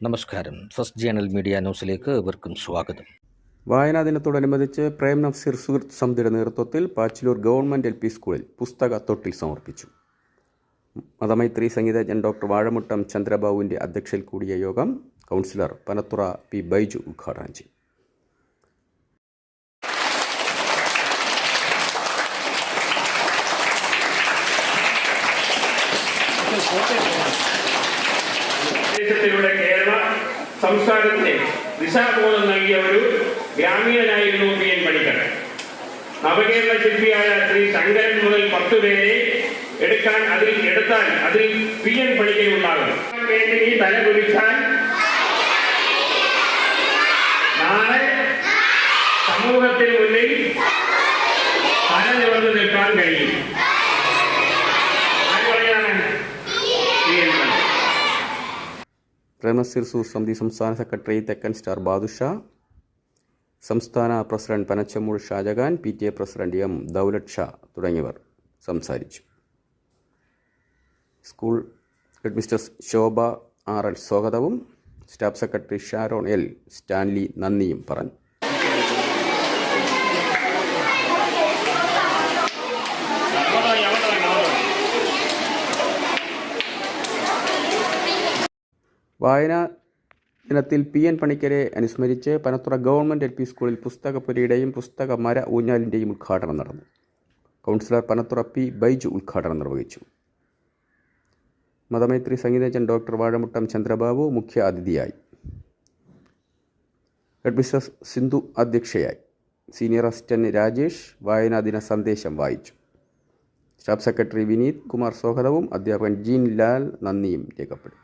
നമസ്കാരം. First journal media ന്യൂസിലേക്ക് ഏവർക്കും സ്വാഗതം. വായനാ ദിനത്തോടനുബന്ധിച്ച് പ്രേം നഫ്സീർ സുഹൃത്ത് സമിതിയുടെ നേതൃത്വത്തിൽ പാച്ചിലൂർ ഗവൺമെന്റ് എൽ പി സ്കൂളിൽ പുസ്തക തൊട്ടിൽ സമർപ്പിച്ചു. മതമൈത്രി സംഗീതജ്ഞൻ ഡോക്ടർ വാഴമുട്ടം ചന്ദ്രബാബുവിന്റെ അധ്യക്ഷയിൽ കൂടിയ യോഗം കൗൺസിലർ പനത്തുറ പി. ബൈജു ഉദ്ഘാടനം ചെയ്തു ദേശത്തിലൂടെ കേരള സംസ്ഥാനത്തിന് ദിശാബോധം നൽകിയ ഒരു ഗ്രാമീണനായിരുന്നു പി എൻ പണിക്കർ നവകേരള ശില്പിയായ ശ്രീ ശങ്കരൻ മുതൽ പത്ത് പേരെ എടുക്കാൻ അതിൽ എടുത്താൽ അതിൽ പി എൻ പണിക്കർ ഉണ്ടാകും നീ തല കുലിച്ചാൽ നാളെ സമൂഹത്തിന് മുന്നിൽ തല നിവർന്നു നിൽക്കാൻ കഴിയും ആര് പറയാണ് പി എൻ പണിക്കർ പ്രേം സൂർ സുഹൃത്ത് സമിതി സംസ്ഥാന സെക്രട്ടറി തെക്കൻ സ്റ്റാർ ബാദുഷ സംസ്ഥാന president Panachamool Shahjahan P T A president M Daulat Shah തുടങ്ങിയവർ സംസാരിച്ചു. School head mister Shobha R L സ്വാഗതവും staff secretary Sharon L Stanley നന്ദിയും പറഞ്ഞു. വായനാ ദിനത്തിൽ പി എൻ പണിക്കരെ അനുസ്മരിച്ച് പനത്തുറ ഗവൺമെന്റ് എൽ പി സ്കൂളിൽ പുസ്തകപ്പുരയുടെയും പുസ്തക മര ഊഞ്ഞാലിന്റെയും ഉദ്ഘാടനം നടന്നു. Councillor Panathura P. ബൈജു ഉദ്ഘാടനം നിർവഹിച്ചു. മതമൈത്രി സംഗീതജ്ഞൻ ഡോക്ടർ വാഴമുട്ടം ചന്ദ്രബാബു മുഖ്യ അതിഥിയായി. ഹെഡ് മിസ്റ്റർ സിന്ധു അധ്യക്ഷയായി. സീനിയർ അസിസ്റ്റന്റ് രാജേഷ് വായനാ ദിന സന്ദേശം വായിച്ചു. സ്റ്റാഫ് സെക്രട്ടറി വിനീത് കുമാർ സ്വാഗതവും അധ്യാപകൻ ജീൻ ലാൽ നന്ദിയും രേഖപ്പെടുത്തി.